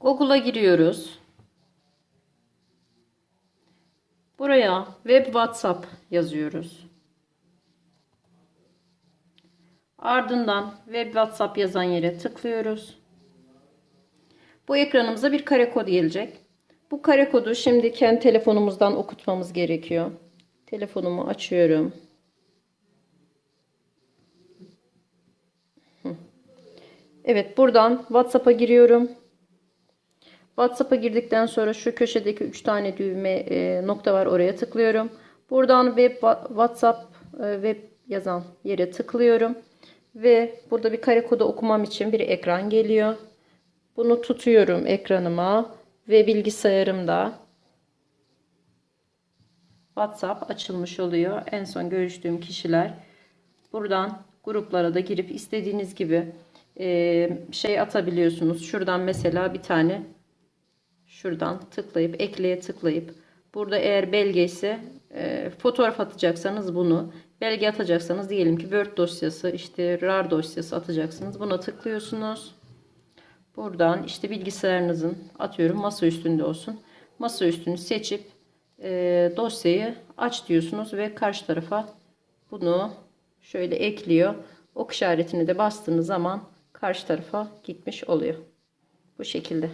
Google'a giriyoruz. Buraya web WhatsApp yazıyoruz. Ardından web WhatsApp yazan yere tıklıyoruz. Bu ekranımıza bir kare kod gelecek. Bu kare kodu şimdi kendi telefonumuzdan okutmamız gerekiyor. Telefonumu açıyorum. Evet buradan WhatsApp'a giriyorum. WhatsApp'a girdikten sonra şu köşedeki 3 tane düğme e, nokta var oraya tıklıyorum. Buradan web WhatsApp e, web yazan yere tıklıyorum. Ve burada bir kare kodu okumam için bir ekran geliyor. Bunu tutuyorum ekranıma ve bilgisayarımda WhatsApp açılmış oluyor. En son görüştüğüm kişiler. Buradan gruplara da girip istediğiniz gibi e, şey atabiliyorsunuz. Şuradan mesela bir tane şuradan tıklayıp ekleye tıklayıp burada eğer belge ise e, fotoğraf atacaksanız bunu belge atacaksanız diyelim ki Word dosyası işte RAR dosyası atacaksınız. Buna tıklıyorsunuz. Buradan işte bilgisayarınızın atıyorum masa üstünde olsun. Masa üstünü seçip e, dosyayı aç diyorsunuz ve karşı tarafa bunu şöyle ekliyor. Ok işaretini de bastığınız zaman karşı tarafa gitmiş oluyor. Bu şekilde.